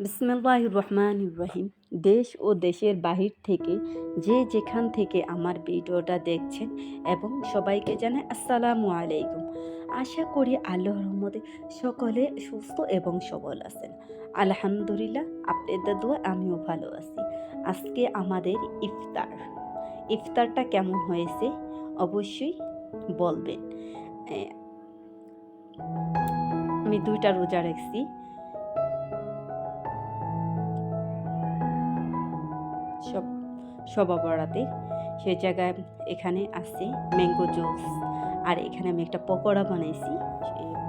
বিসমিল্লাহ রহমান রহিম। দেশ ও দেশের বাহির থেকে যে যেখান থেকে আমার ভিডিওটা দেখছেন এবং সবাইকে জানাই আসসালামু আলাইকুম। আশা করি আল্লাহর রহমতে সকলে সুস্থ এবং সবল আছেন। আলহামদুলিল্লাহ, আপনাদের দোয়া আমিও ভালো আছি। আজকে আমাদের ইফতার। ইফতারটা কেমন হয়েছে? অবশ্যই বলবেন। আমি দুইটা রোজা রাখছি। সবা বড়াতে সেই জায়গায় এখানে আছে ম্যাঙ্গো জুস আর এখানে আমি একটা পকোড়া বানাইছি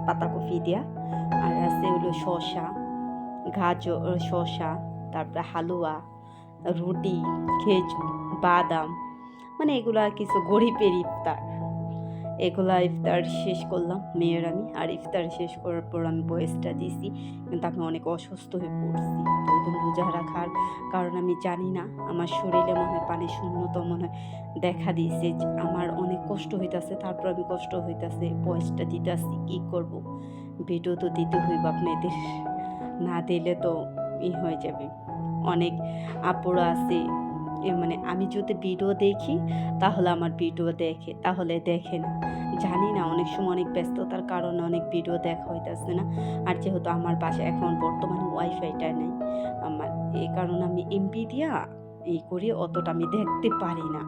পাতা পাতাকপি দিয়া। আর আছে হলো শসা, গাজর শসা, তারপরে হালুয়া, রুটি, খেজুর, বাদাম। মানে এগুলা কিছু গরিবের ইফতার। এগুলা ইফতার শেষ করলাম, মেয়ের আমি। আর ইফতার শেষ করার পর আমি বয়েসটা দিছি কিন্তু আমি অনেক অসুস্থ হয়ে পড়ছি। দিন রোজা রাখার কারণ আমি জানি না। আমার শরীরে মনে হয় পানি শূন্যতা মনে হয় দেখা দিয়েছে আমার অনেক কষ্ট হইতাছে, তারপর আমি কষ্ট হইতাছে, বয়সটা দিতেছি, কি করব? ভিডিও তো দিতে হইব আপনাদের। না দিলে তো ই হয়ে যাবে। অনেক আপুরা আছে মানে আমি যদি ভিডিও দেখি, তাহলে আমার ভিডিও দেখে, তাহলে দেখে না। জানি না, অনেক সময় অনেক ব্যস্ততার কারণে অনেক ভিডিও দেখা হইতেছে না। আর যেহেতু আমার বাসায় এখন বর্তমানে ওয়াইফাইটা নেই, আমার এই কারণে আমি এমপি দিয়া এই করি, অতটা আমি দেখতে পারি না।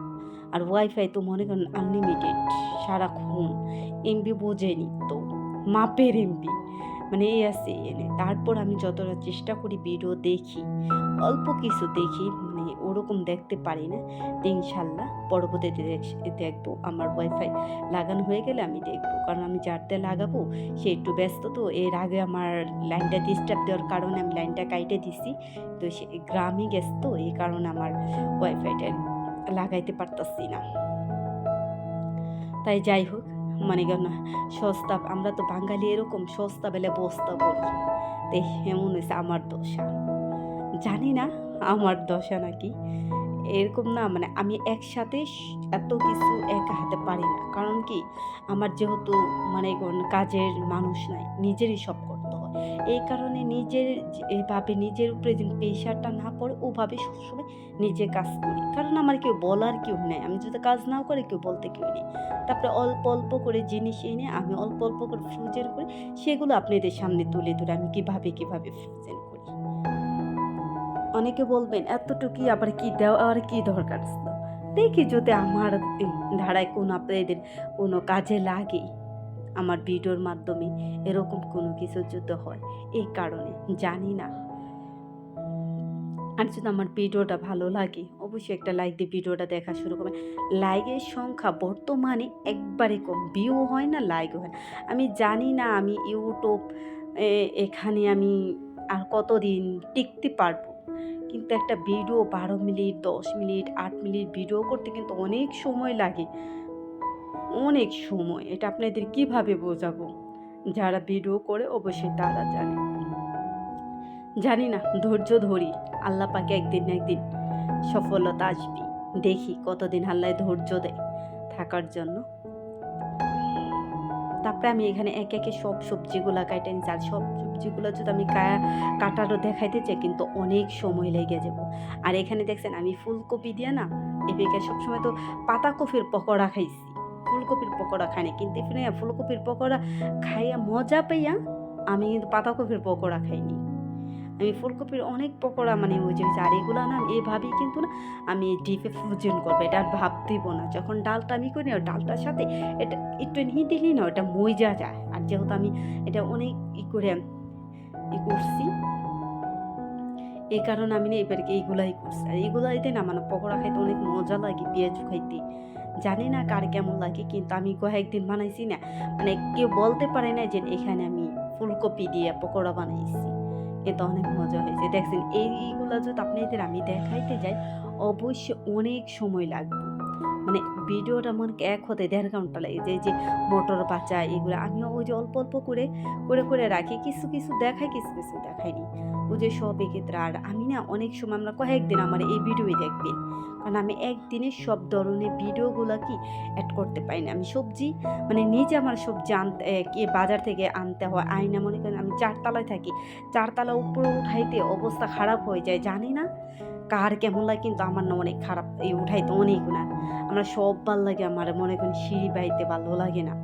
আর ওয়াইফাই তো মনে করেন আনলিমিটেড সারাক্ষণ এমবি বোঝেনি তো, মাপের এমবি মানে এই আছে এনে তারপর আমি যতটা চেষ্টা করি ভিডিও দেখি, অল্প কিছু দেখি মানে ওরকম দেখতে পারি না। ইনশাল্লাহ পরবর্তীতে দেখব, আমার ওয়াইফাই লাগানো হয়ে গেলে আমি দেখব। কারণ আমি যারতে লাগাবো, সে একটু ব্যস্ত, তো এর আগে আমার লাইনটা ডিস্টার্ব দেওয়ার কারণে আমি লাইনটা কাইটে দিছি। তো সে গ্রামে গেছে, তো এই কারণে আমার ওয়াইফাইটা লাগাইতে পারতাছি না। তাই যাই হোক মানে কেন সস্তা আমরা তো বাঙালি এরকম সস্তা বেলে বস্তা বলি। তে এমন হয়েছে আমার দশা। জানি না আমার দশা নাকি। এরকম না মানে আমি একসাথে এত কিছু একা হাতে পারি না। কারণ কি আমার যেহেতু মানে কোন কাজের মানুষ নাই নিজেরই সব এই কারণে নিজের এভাবে নিজের উপরে যেন প্রেশারটা না পড়ে, ওভাবে সবসময় নিজে কাজ করি। কারণ আমার কেউ বলার কেউ নেই। আমি যদি কাজ নাও করে, কেউ বলতে কেউ নেই। তারপরে অল্প অল্প করে জিনিস এনে, আমি অল্প অল্প করে ফ্রোজেন করি। সেগুলো আপনাদের সামনে তুলে ধরে আমি কীভাবে কীভাবে ফ্রোজেন করি? অনেকে বলবেন এতটুকুই আবার কি দেওয়ার কি দরকার? ছিল দেখি যদি আমার ধারায় কোনো আপনাদের কোনো কাজে লাগে। আমার ভিডিওর মাধ্যমে এরকম কোনো কিছু যদি হয়। এই কারণে জানি না। আর যদি আমার ভিডিওটা ভালো লাগে, অবশ্যই একটা লাইক দিয়ে ভিডিওটা দেখা শুরু করবে লাইকের সংখ্যা বর্তমানে একবারে কম। ভিউ হয় না লাইকও হয় না। আমি জানি না আমি ইউটিউব এখানে আমি আর কতদিন টিকতে পারব। কিন্তু একটা ভিডিও বারো মিনিট, দশ মিনিট, আট মিনিট ভিডিও করতে কিন্তু অনেক সময় লাগে। অনেক সময়। এটা আপনাদের কীভাবে বোঝাবো? যারা ভিডিও করে অবশ্যই তারা জানে। জানি না, ধৈর্য ধরি। আল্লাহ পাকে একদিন না একদিন সফলতা আসবি। দেখি কতদিন আল্লাহ ধৈর্য দেয় থাকার জন্য। তারপরে আমি এখানে একে একে সব সবজিগুলো কাটে নিচ্ছি। আর সব সবজিগুলো যদি আমি কাটারও দেখাইতে চাই, কিন্তু অনেক সময় লেগে যাব। আর এখানে দেখছেন আমি ফুলকপি দিয়ে না এদিকে সবসময় তো পাতাকপির পকোড়া খাইছি। ফুলকপির পকোড়া খাই না কিন্তু এখানে ফুলকপির পকোড়া খাইয়া মজা পাইয়া আমি কিন্তু পাতাকপির পকোড়া খাইনি। আমি ফুলকপির অনেক পকোড়া মানে ওই যে আর এগুলো না এভাবেই কিন্তু না, আমি ডিপে ফ্রোজেন করব, এটা আর ভাব দিব না। যখন ডালটা আমি করি না ডালটার সাথে এটা একটু নিয়ে দিলি না, ওটা মজা যায়। আর যেহেতু আমি এটা অনেক ই করে ই করছি, এই কারণে আমি না এবারকে এইগুলাই করছি। আর এইগুলাইতে না মানে পকোড়া খাইতে অনেক মজা লাগে, পেঁয়াজ খাইতে। জানি না কার কেমন লাগে, কিন্তু আমি কয়েকদিন বানাইছি না। মানে কেউ বলতে পারে না যে এখানে আমি ফুলকপি দিয়ে পকোড়া বানাইছি। এটা অনেক মজা হয়েছে। দেখছেন, এইগুলো যদি আপনাদের আমি দেখাইতে যাই অবশ্যই অনেক সময় লাগবে। মানে ভিডিওটা হয় এক হতে দেড় ঘণ্টা লাগে। যে যে মোটর বাচ্চা এগুলো আমি ওই যে অল্প অল্প করে করে করে রাখি। কিছু কিছু দেখাই, কিছু কিছু দেখাইনি। ও যে সব এক্ষেত্রে আর আমি না অনেক সময় আমরা কয়েকদিন আমার এই ভিডিওই দেখবেন কারণ আমি একদিনে সব ধরনের ভিডিওগুলো কি অ্যাড করতে পারি না। আমি সবজি মানে নিজে আমার সবজি আনতে বাজার থেকে আনতে হয়। আয়না মনে করেন আমি চারতলায় থাকি। চারতলা উপরে উঠাইতে অবস্থা খারাপ হয়ে যায়। জানি না কার কেমন লাগে, কিন্তু আমার না অনেক খারাপ, এই উঠাইতে অনেক না। আমরা সব ভালো লাগে, আমার মনে করেন সিঁড়ি বাইতে ভালো লাগে না।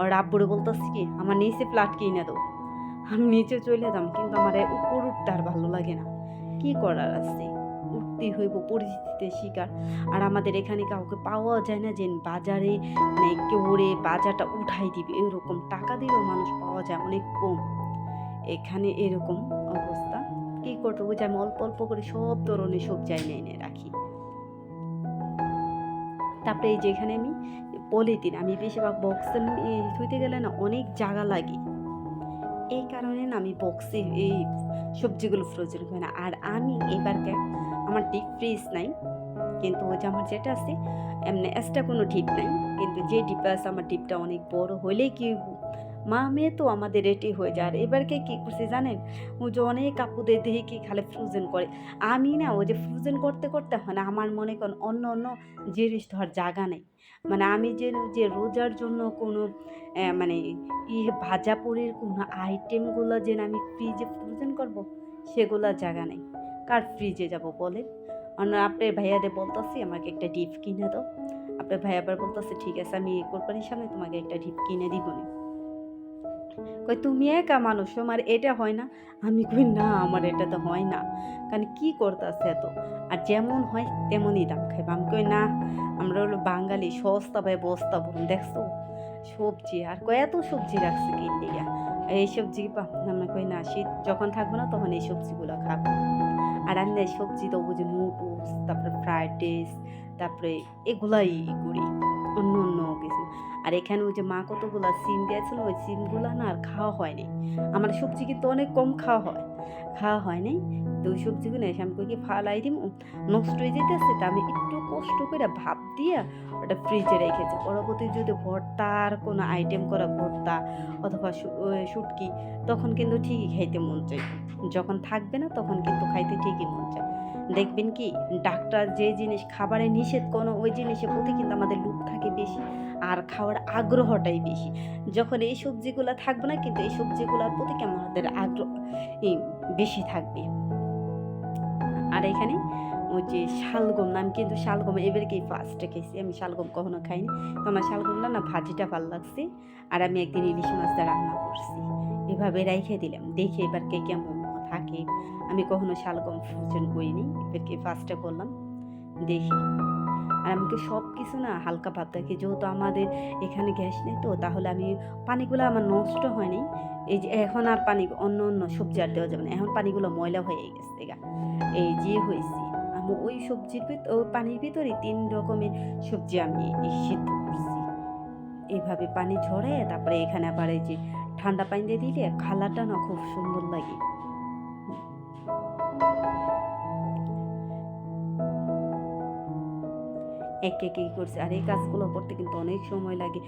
আর আব্বুরে বলতেছি কি, আমার নিচে ফ্ল্যাট কিনে দাও। আমি নিচে চলে যাম, কিন্তু আমার উপর উঠতে আর ভালো লাগে না। কি করার আছে? উঠতেই হইব, পরিস্থিতিতে শিকার। আর আমাদের এখানে কাউকে পাওয়া যায় না যে বাজারে মানে কেউরে বাজারটা উঠাই দিবে। এরকম টাকা দিলেও মানুষ পাওয়া যায় অনেক কম। এখানে এরকম অবস্থা। কি করতে যে আমি অল্প অল্প করে সব ধরনের সবজি এনে এনে রাখি। তারপরে এই যেখানে আমি, পলিথিন। আমি বেশিরভাগ বক্সে ধুইতে গেলে না অনেক জায়গা লাগে। এই কারণে না আমি বক্সে এই সবজিগুলো ফ্রোজেন করি না। আর আমি এবারকে আমার ডিপ ফ্রিজ নাই, কিন্তু ওই যে আমার যেটা আছে, এমনি এক্সট্রা কোনো ডিপ নাই, কিন্তু যে ডিপটা আছে, আমার ডিপটা অনেক বড় হলে কি মা মেয়ে তো আমাদের রেডি হয়ে যায়। আর এবারকে কী করছে জানেন? ও যে অনেক কাপুদের দেখে কি খালে ফ্রোজেন করে। আমি না ওই যে ফ্রোজেন করতে করতে হয় না, আমার মনে করেন অন্য অন্য জিনিস ধর জায়গা নেই। মানে আমি যে যে রোজার জন্য কোনো মানে ইয়ে ভাজা কোনো আইটেমগুলো যে আমি ফ্রিজে ফ্রোজেন করব, সেগুলো জায়গা নেই। কার ফ্রিজে যাব বলেন? অন্য আপনার ভাইয়াদের বলতেছি, আমাকে একটা ডিপ কিনে দাও। আপনার ভাই আবার বলতেছে, ঠিক আছে, আমি এই কোরবানির সামনে তোমাকে একটা ডিপ কিনে দিব না। কই তুমি একা মানুষ আমার এটা হয় না? আমি কই, না, আমার এটা তো হয় না। কারণ কি করতেছে এত? আর যেমন হয়, তেমনই দাম খাইব। আমি কই, না, আমরা হলো বাঙালি সস্তা ভাই বস্তা বলুন দেখছ? সবজি, আর কয়, এত সবজি রাখছে কিনতে গিয়া এই সবজি আমরা কই, না শীত যখন থাকব না, তখন এই সবজিগুলো খাব। আর আমি সবজি তো বুঝি নুডলস, তারপরে ফ্রাইড রাইস, তারপরে এগুলাই করি। অন্য অন্য কিছু। আর এখানে ওই যে মা কতগুলো সিম দিয়েছিল, ওই সিমগুলো না আর খাওয়া হয়নি। আমার সবজি কিন্তু অনেক কম খাওয়া হয়। খাওয়া হয়নি। তো ওই সবজিগুলো এসে আমি কি ফালাই দিব নষ্ট হয়ে যেতেছে তা আমি একটু কষ্ট করে ভাব দিয়ে ওটা ফ্রিজে রেখেছি। পরবর্তী যদি ভর্তার কোনো আইটেম করা ভর্তা অথবা শুটকি, তখন কিন্তু ঠিকই খাইতে মন চাই যখন থাকবে না তখন কিন্তু খাইতে ঠিকই মন চায়। দেখবেন কি, ডাক্তার যে জিনিস, খাবারে নিষেধ কোনো, ওই জিনিসের প্রতি কিন্তু আমাদের লোভ থাকে বেশি আর খাওয়ার আগ্রহটাই বেশি। যখন এই সবজিগুলো থাকবে না, কিন্তু এই সবজিগুলোর প্রতি কি আমাদের আগ্রহ বেশি থাকবে। আর এখানে ওই যে শালগম নাম কিন্তু শালগম এবারকেই ফার্স্টে খেয়েছি, আমি শালগম কখনো খাইনি। তো আমার শালগমটা না ভাজিটা ভালো লাগছে, আর আমি একদিন ইলিশ মাছটা রান্না করছি। এভাবে রেখে দিলাম, দেখি এবার কে কেমন থাকে। আমি কখনো শালগম ফ্রোজেন করিনি এবারকে ফার্স্টে করলাম। দেখি। আর আমাকে সব কিছু না হালকা ভাব থাকি যেহেতু আমাদের এখানে গ্যাস নেই তো, তাহলে আমি পানিগুলো আমার নষ্ট হয়নি। এই যে এখন আর পানি, অন্য অন্য সবজি আর দেওয়া যাবে না। এখন পানিগুলো ময়লা হয়ে গেছে গা। এই যে হয়েছে। আমি ওই সবজির ভিতর ওই পানির ভিতরে তিন রকমের সবজি আমি সিদ্ধ করছি। এইভাবে পানি ঝরে তারপরে এখানে আবার এই যে ঠান্ডা পানি দিয়ে দিলে খালাটা না খুব সুন্দর লাগে। এক এক করছে। আর এই কাজগুলো করতে কিন্তু অনেক সময় লাগে।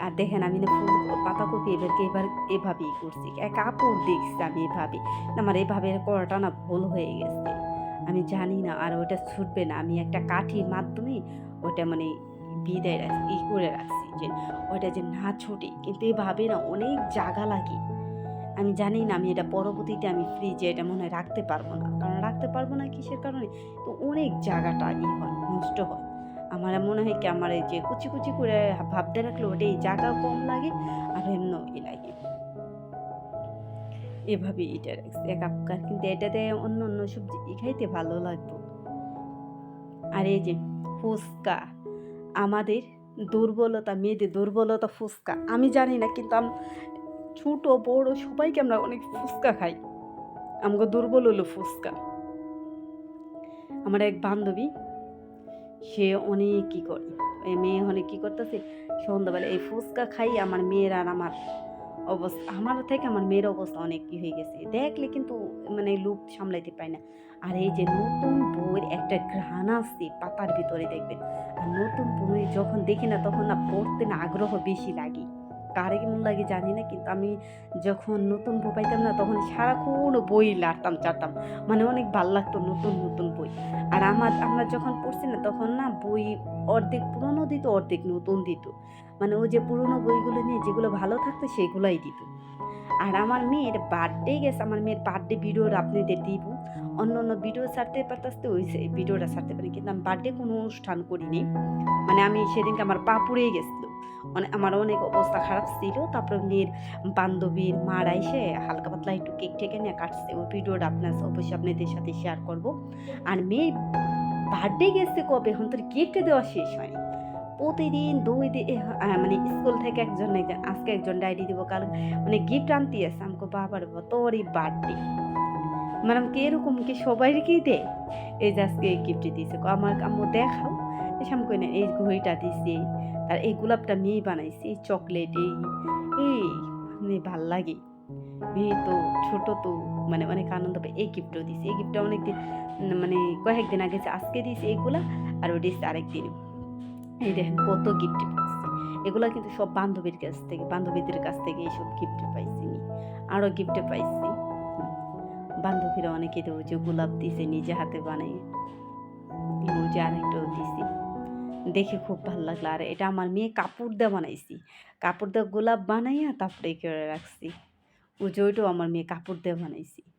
আর দেখেন আমি না ফুল পাতাকপি এবারকে এবার এভাবেই করছি। এক কাপড় দেখছি আমি এভাবে। আমার এভাবে করাটা না ভুল হয়ে গেছে। আমি জানি না, আর ওটা ছুটবে না। আমি একটা কাঠির মাধ্যমে ওটা মানে বিদায় রাখছি, ই করে রাখছি যে ওটা যে না ছুটে। কিন্তু এভাবে না অনেক জায়গা লাগে। আমি জানি না, আমি এটা পরবর্তীতে আমি ফ্রিজে এটা মনে হয় রাখতে পারব না। কারণ রাখতে পারব না কিসের কারণে? তো অনেক জায়গাটা ই হয়, নষ্ট হয়। আমার মনে হয় কি আমার এই যে কুচি কুচি করে ভাবতে রাখলে ওটা এই জায়গা কম লাগে আর এমন ই লাগে। এভাবে এটা এক আপকার কিন্তু এটাতে অন্য অন্য সবজি খাইতে ভালো লাগতো আর এই যে ফুচকা, আমাদের দুর্বলতা, মেয়েদের দুর্বলতা ফুচকা। আমি জানি না, কিন্তু আম, ছোট, বড় সবাইকে আমরা অনেক ফুচকা খাই। আমাকে দুর্বল হলো ফুচকা। আমার এক বান্ধবী সে অনেক কী করে? মেয়ে অনেক কী করতেছে? সন্ধ্যাবেলা এই ফুচকা খাই, আমার মেয়ের আর আমার অবস্থা, আমার থেকে আমার মেয়ের অবস্থা অনেক কী হয়ে গেছে। দেখলে কিন্তু মানে লুপ সামলাইতে পায় না। আর এই যে নতুন বইয়ের একটা ঘ্রাণ আসছে পাতার ভিতরে দেখবেন। আর নতুন বই যখন দেখি না, তখন না পড়তে না আগ্রহ বেশি লাগে। কারে কেমন লাগে জানি না, কিন্তু আমি যখন নতুন বই পাইতাম না, তখন সারাক্ষণ বই লাড়তাম, চাড়তাম। মানে অনেক ভালো লাগতো নতুন নতুন বই। আর আমার, আমরা যখন পড়ছি না, তখন না বই অর্ধেক পুরনো দিত, অর্ধেক নতুন দিত। মানে ওই যে পুরনো বইগুলো নিয়ে যেগুলো ভালো থাকতো, সেগুলাই দিত। আর আমার মেয়ের বার্থডে গেছে, আমার মেয়ের বার্থডে ভিডিওর আপনাদের দিব। অন্য অন্য ভিডিও ছাড়তে পারতাসতে ওই ভিডিওটা ছাড়তে পারি কিন্তু আমি বার্থডে কোনো অনুষ্ঠান করিনি। মানে আমি সেদিনকে আমার পা পুড়ে গেছিল। আমার অনেক অবস্থা খারাপ ছিল। তারপরে মেয়ের বান্ধবীর মারা এসে হালকা পাতলা একটু কেক টেকে নিয়ে কাটছে। ওই ভিডিওটা আপনার অবশ্যই আপনাদের সাথে শেয়ার করব। আর মেয়ে বার্থডে গেছে কবে? এখন তোর কেকটা দেওয়া শেষ হয়নি। প্রতিদিন দুই দিন মানে স্কুল থেকে একজন একজন, আজকে একজন ডায়েরি দিব। কাল মানে গিফট আনতে আসে আমাকে বাবার বাবা তোরই বার্থডে মানে আমাকে এরকম কি সবাইকেই দে এই যে আজকে গিফট দিয়েছে কো, আমার আম্মু দেখাও। এসে আমি কই এই ঘড়িটা দিছে। আর এই গোলাপটা মেয়ে বানাইছে চকলেট এই এই মানে ভালো লাগে। মেয়ে তো ছোট তো মানে অনেক আনন্দ পায়। এই গিফটও দিছে। এই গিফটটা অনেকদিন উম, মানে কয়েকদিন আগে আজকে দিয়েছে এইগুলা আর ওই দিয়েছে আরেকদিন। এই দেখেন কত গিফট পাইছি। এগুলা কিন্তু সব বান্ধবীর কাছ থেকে বান্ধবীদের কাছ থেকে এইসব গিফট পাইছি আরও গিফট পাইছি। বান্ধবীরা অনেকে তো যে গোলাপ দিছে নিজে হাতে বানাই ওই যে আরেকটাও দিছি। দেখে খুব ভালো লাগল। আর এটা আমার মেয়ে কাপড় দিয়ে বানাইছি। কাপড় দিয়ে গোলাপ বানাইয়া তারপরে করে রাখছি। ওই জয়টাও আমার মেয়ে কাপড় দিয়ে বানাইছি।